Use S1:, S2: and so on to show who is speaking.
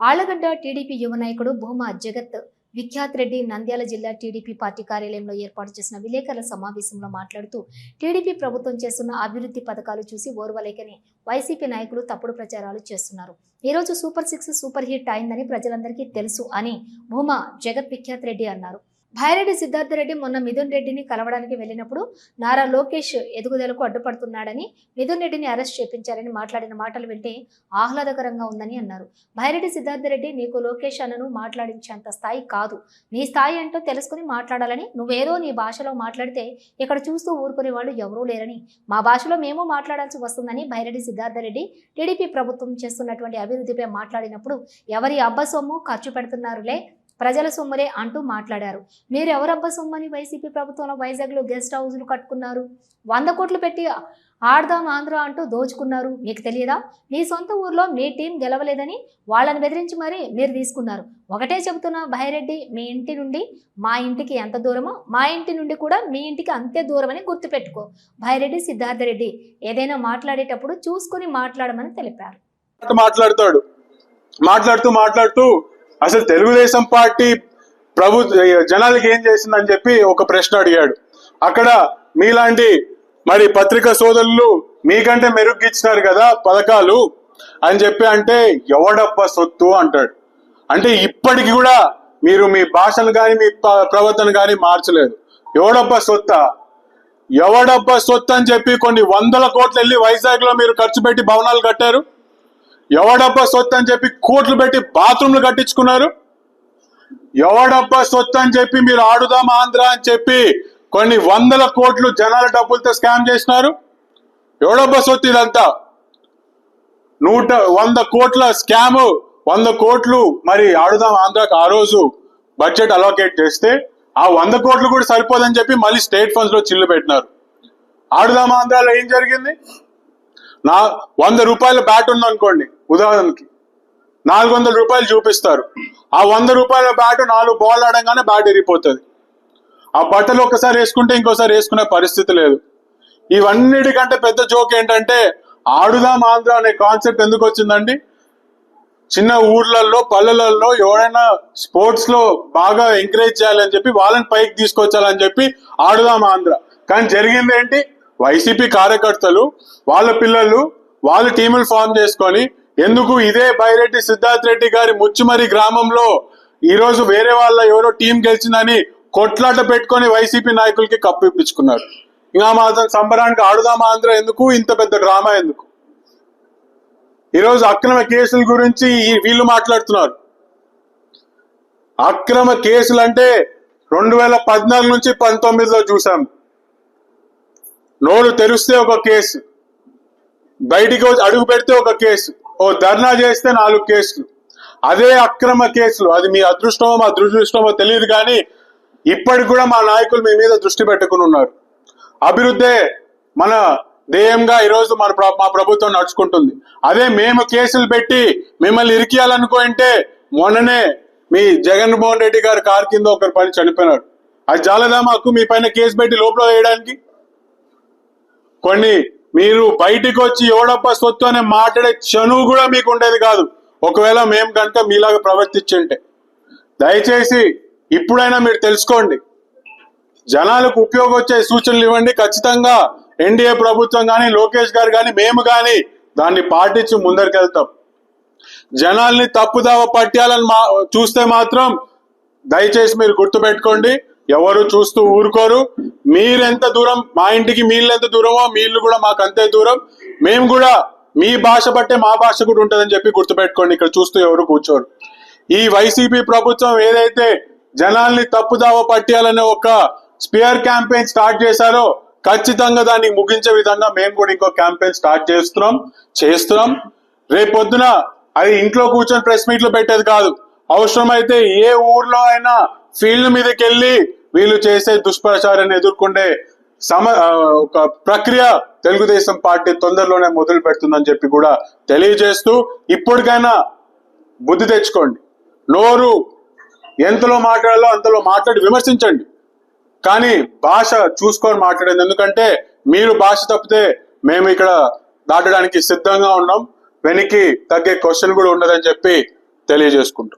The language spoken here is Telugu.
S1: ఆళ్ళగడ్డ టీడీపీ యువ నాయకుడు భూమా జగత్ విఖ్యాత్ రెడ్డి నంద్యాల జిల్లా టీడీపీ పార్టీ కార్యాలయంలో ఏర్పాటు చేసిన విలేకరుల సమావేశంలో మాట్లాడుతూ టీడీపీ ప్రభుత్వం చేస్తున్న అభివృద్ధి పథకాలు చూసి ఓర్వలేకని వైసీపీ నాయకులు తప్పుడు ప్రచారాలు చేస్తున్నారు. ఈరోజు సూపర్ సిక్స్ సూపర్ హిట్ అయిందని ప్రజలందరికీ తెలుసు అని భూమా జగత్ విఖ్యాత్ రెడ్డి అన్నారు. భైరెడ్డి సిద్ధార్థ రెడ్డి మొన్న మిథున్ రెడ్డిని కలవడానికి వెళ్ళినప్పుడు నారా లోకేష్ ఎదుగుదలకు అడ్డుపడుతున్నాడని మిథున్ రెడ్డిని అరెస్ట్ చేపించారని మాట్లాడిన మాటలు వింటే ఆహ్లాదకరంగా ఉందని అన్నారు. భైరెడ్డి సిద్ధార్థ రెడ్డి నీకు లోకేష్ అన్నను మాట్లాడించేంత స్థాయి కాదు. నీ స్థాయి ఏంటో తెలుసుకుని మాట్లాడాలని నువ్వేదో నీ భాషలో మాట్లాడితే ఇక్కడ చూస్తూ ఊరుకునే వాళ్ళు ఎవరూ లేరని మా భాషలో మేము మాట్లాడాల్సి వస్తుందని భైరెడ్డి సిద్ధార్థ రెడ్డి టీడీపీ ప్రభుత్వం చేస్తున్నటువంటి అభివృద్ధిపై మాట్లాడినప్పుడు ఎవరి అబ్బసొమ్ము ఖర్చు పెడుతున్నారులే ప్రజల సొమ్ములే అంటూ మాట్లాడారు. మీరు ఎవరబ్బా సొమ్మని వైసీపీ ప్రభుత్వంలో వైజాగ్లో గెస్ట్ హౌస్లు కట్టుకున్నారు? వంద కోట్లు పెట్టి ఆడదాం ఆంధ్ర అంటూ దోచుకున్నారు. మీకు తెలియదా? మీ సొంత ఊర్లో మీ టీం గెలవలేదని వాళ్ళని బెదిరించి మరీ మీరు తీసుకున్నారు. ఒకటే చెబుతున్నా భైరెడ్డి మీ ఇంటి నుండి మా ఇంటికి ఎంత దూరమో మా ఇంటి నుండి కూడా మీ ఇంటికి అంతే దూరమని గుర్తుపెట్టుకో. భైరెడ్డి సిద్ధార్థ రెడ్డి ఏదైనా మాట్లాడేటప్పుడు చూసుకుని మాట్లాడమని తెలిపారు.
S2: మాట్లాడతాడు. మాట్లాడుతూ మాట్లాడుతూ అసలు తెలుగుదేశం పార్టీ ప్రభు జనాలకి ఏం చేసిందని చెప్పి ఒక ప్రశ్న అడిగాడు. అక్కడ మీలాంటి మరి పత్రికా సోదరులు మీకంటే మెరుగ్గిచ్చినారు కదా పథకాలు అని చెప్పి అంటే ఎవడప్ప సొత్తు అంటాడు. అంటే ఇప్పటికి కూడా మీరు మీ భాషను కానీ మీ ప్రవర్తన కానీ మార్చలేదు. ఎవడప్ప సొత్త? ఎవడబ్బ సొత్తు అని చెప్పి కొన్ని వందల కోట్లు వెళ్ళి వైజాగ్లో మీరు ఖర్చు పెట్టి భవనాలు కట్టారు? ఎవడబ్బా సొత్తు అని చెప్పి కోట్లు పెట్టి బాత్రూమ్లు కట్టించుకున్నారు? ఎవడబ్బా సొత్తు అని చెప్పి మీరు ఆడుదాం ఆంధ్ర అని చెప్పి కొన్ని వందల కోట్లు జనాల డబ్బులతో స్కామ్ చేసినారు? ఎవడబ్బా సొత్తు ఇదంతా? నూట వంద కోట్ల స్కామ్ వంద కోట్లు మరి ఆడుదాం ఆంధ్రాకి ఆ రోజు బడ్జెట్ అలోకేట్ చేస్తే ఆ వంద కోట్లు కూడా సరిపోదని చెప్పి మళ్ళీ స్టేట్ ఫండ్స్లో చిల్లు పెట్టినారు. ఆడుదాం ఆంధ్రాలో ఏం జరిగింది? నా వంద రూపాయల బ్యాట్ ఉందనుకోండి. ఉదాహరణకి నాలుగు వందల రూపాయలు చూపిస్తారు. ఆ వంద రూపాయల బ్యాట్ నాలుగు బాల్ ఆడంగానే బ్యాట్ ఎరిగిపోతుంది ఆ బట్టలు ఒకసారి వేసుకుంటే ఇంకోసారి వేసుకునే పరిస్థితి లేదు. ఇవన్నిటికంటే పెద్ద జోక్ ఏంటంటే ఆడుదాం ఆంధ్ర అనే కాన్సెప్ట్ ఎందుకు వచ్చిందండి? చిన్న ఊర్లలో పల్లెలలో ఎవరైనా స్పోర్ట్స్లో బాగా ఎంకరేజ్ చేయాలని చెప్పి వాళ్ళని పైకి తీసుకొచ్చాలని చెప్పి ఆడుదాం ఆంధ్ర. కానీ జరిగింది ఏంటి? వైసీపీ కార్యకర్తలు వాళ్ళ పిల్లలు వాళ్ళ టీములు ఫామ్ చేసుకొని ఎందుకు ఇదే బైరెడ్డి సిద్ధార్థ్ రెడ్డి గారి ముచ్చుమరి గ్రామంలో ఈ రోజు వేరే వాళ్ళ ఎవరో టీం గెలిచిందని కొట్లాట పెట్టుకొని వైసీపీ నాయకులకి కప్పు ఇప్పించుకున్నారు. ఇంకా మాత్రం సంబరానికి ఆడుదాం ఆంధ్ర ఎందుకు? ఇంత పెద్ద డ్రామా ఎందుకు? ఈరోజు అక్రమ కేసుల గురించి ఈ- వీళ్ళు మాట్లాడుతున్నారు. అక్రమ కేసులు అంటే రెండు వేల పద్నాలుగు నుంచి పంతొమ్మిదిలో చూసాం నోరు తెరిస్తే ఒక కేసు. బయటికి అడుగు పెడితే ఒక కేసు. ఓ ధర్నా చేస్తే నాలుగు కేసులు. అదే అక్రమ కేసులు. అది మీ అదృష్టమో మా దురదృష్టమో తెలియదు కానీ ఇప్పటికి కూడా మా నాయకులు మీ మీద దృష్టి పెట్టుకుని ఉన్నారు. అభివృద్ధే మన ధ్యేయంగా ఈరోజు మన మా ప్రభుత్వం నడుచుకుంటుంది. అదే మేము కేసులు పెట్టి మిమ్మల్ని ఇరికియాలనుకుంటే మొన్ననే మీ జగన్మోహన్ రెడ్డి గారి కారు కింద ఒకరు పని చనిపోయినారు అది జాలదా మాకు? మీ పైన కేసు పెట్టి లోపల వేయడానికి? కొన్ని మీరు బయటికి వచ్చి ఎవడప్ప సొత్తు అనే మాట్లాడే చనువు కూడా మీకు ఉండేది కాదు. ఒకవేళ మేము కనుక మీలాగా ప్రవర్తించుంటే. దయచేసి ఇప్పుడైనా మీరు తెలుసుకోండి. జనాలకు ఉపయోగం వచ్చే సూచనలు ఇవ్వండి. ఖచ్చితంగా ఎన్డీఏ ప్రభుత్వం కానీ లోకేష్ గారు కానీ మేము కానీ దాన్ని పాటించి ముందరికెళ్తాం. జనాల్ని తప్పుదావ పట్టాలని మా చూస్తే మాత్రం దయచేసి మీరు గుర్తుపెట్టుకోండి. ఎవరు చూస్తూ ఊరుకోరు. మీరెంత దూరం మా ఇంటికి మీళ్ళు ఎంత దూరమో మీళ్ళు కూడా మాకు అంతే దూరం. మేము కూడా మీ భాష బట్టే మా భాష కూడా ఉంటుందని చెప్పి గుర్తుపెట్టుకోండి. ఇక్కడ చూస్తూ ఎవరు కూర్చోరు. ఈ వైసీపీ ప్రభుత్వం ఏదైతే జనాల్ని తప్పుదావ పట్టాలనే ఒక స్పియర్ క్యాంపెయిన్ స్టార్ట్ చేశారో ఖచ్చితంగా దాన్ని ముగించే విధంగా మేము కూడా ఇంకో క్యాంపెయిన్ స్టార్ట్ చేస్తున్నాం చేస్తున్నాం. రేపొద్దున అది ఇంట్లో కూర్చొని ప్రెస్ మీట్లు పెట్టేది కాదు. అవసరమైతే ఏ ఊర్లో అయినా ఫీల్డ్ మీదకి వెళ్ళి వీళ్ళు చేసే దుష్ప్రచారాన్ని ఎదుర్కొండే సమ ఒక ప్రక్రియ తెలుగుదేశం పార్టీ తొందరలోనే మొదలు పెడుతుందని చెప్పి కూడా తెలియజేస్తూ ఇప్పటికైనా బుద్ధి తెచ్చుకోండి. నోరు ఎంతలో మాట్లాడాలో అంతలో మాట్లాడి విమర్శించండి. కానీ భాష చూసుకొని మాట్లాడేది ఎందుకంటే మీరు భాష తప్పితే మేము ఇక్కడ దాటడానికి సిద్ధంగా ఉన్నాం. వెనక్కి తగ్గే క్వశ్చన్ కూడా ఉండదని చెప్పి తెలియజేసుకుంటాం.